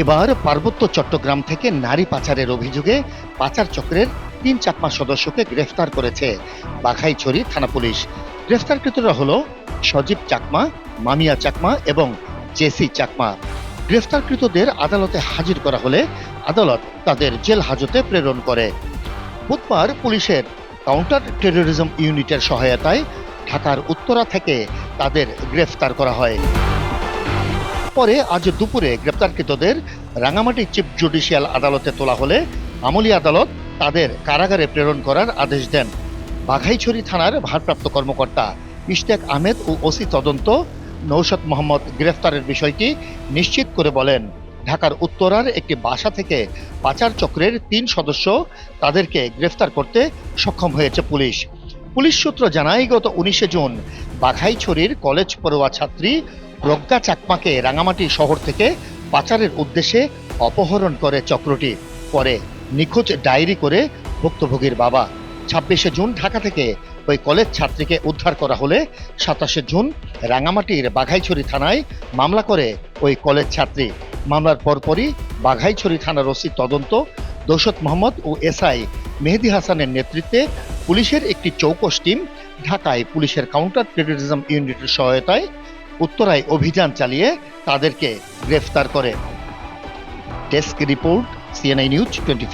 এবার পার্বত্য চট্টগ্রাম থেকে নারী পাচারের অভিযোগে পাচার চক্রের তিন চাকমা সদস্যকে গ্রেফতার করেছে বাঘাইছড়ি থানা পুলিশ। গ্রেফতারকৃতরা হল সজীব চাকমা, মামিয়া চাকমা এবং জেসি চাকমা। গ্রেফতারকৃতদের আদালতে হাজির করা হলে আদালত তাদের জেল হাজতে প্রেরণ করে। বুধবার পুলিশের কাউন্টার টেরোরিজম ইউনিটের সহায়তায় ঢাকার উত্তরা থেকে তাদের গ্রেফতার করা হয়। পরে আজ দুপুরে গ্রেপ্তারকৃতদের রাঙামাটি চিফ জুডিশিয়াল আদালতে তোলা হলে আমলি আদালত তাদের কারাগারে প্রেরণ করার আদেশ দেন। বাঘাইছড়ি থানার ভারপ্রাপ্ত কর্মকর্তা ইশতেক আহমেদ ও ওসি তদন্ত নৌশদ মোহাম্মদ গ্রেফতারের বিষয়টি নিশ্চিত করে বলেন, ঢাকার উত্তরার একটি বাসা থেকে পাচার চক্রের তিন সদস্য তাদেরকে গ্রেফতার করতে সক্ষম হয়েছে পুলিশ। পুলিশ সূত্র জানায়, গত উনিশে জুন বাঘাইছড়ির কলেজ পড়ুয়া ছাত্রী প্রজ্ঞা চাকমাকে রাঙামাটি শহর থেকে পাচারের উদ্দেশ্যে অপহরণ করে চক্রটি। পরে নিখোঁজ ডায়েরি করে ভুক্তভোগীর বাবা। ছাব্বিশে জুন ঢাকা থেকে ওই কলেজ ছাত্রীকে উদ্ধার করা হলে সাতাশে জুন রাঙামাটির বাঘাইছড়ি থানায় মামলা করে ওই কলেজ ছাত্রী। মামলার পরপরই বাঘাইছড়ি থানার ওসি তদন্ত দৌসত মোহাম্মদ ও এসআই মেহেদি হাসানের নেতৃত্বে পুলিশের একটি চৌকস টিম ঢাকায় পুলিশের কাউন্টার টেরোরিজম ইউনিটের সহায়তায় উত্তরায় অভিযান চালিয়ে তাদেরকে গ্রেফতার করে। Desk report CNI news twenty